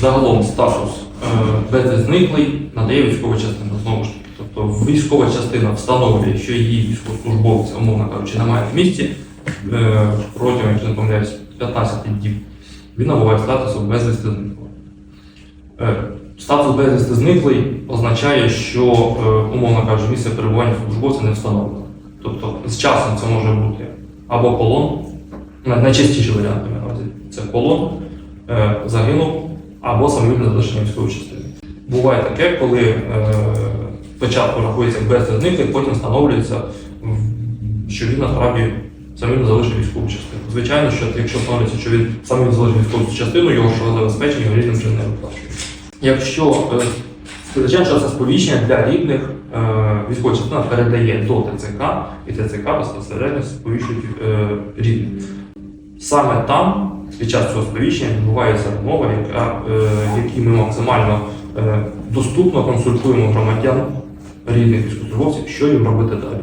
Загалом статус беззниклий надає військова частина знову ж таки. Тобто військова частина встановлює, що її військовослужбовця, умовно кажучи, немає в місті е, протягом, якщо не помиляюсь, 15 діб. Він набуває статусу безвісти зниклого. Е, Статус безвісти зниклий означає, що, е, умовно кажучи, місце перебування службовця не встановлено. Тобто з часом це може бути або полон, най- найчастіший варіант це полон, загинув, або самовільне залишення військової частини. Буває таке, коли е, спочатку рахується без зниклих, потім встановлюється, що він насправді самовільно залишив військову частину. Звичайно, що якщо встановлюється, що він самовільно залишив військову частину, його ж забезпечення його рідним вже не виплачує. Якщо звичайно, що це сповіщення для рідних е, військова частина передає до ТЦК, і ТЦК безпосередньо сповіщують е, рідних. Саме там, під час цього сповіщення, відбувається розмова, е, в якій ми максимально е, доступно консультуємо громадян рідних військовослужбовців, що їм робити далі.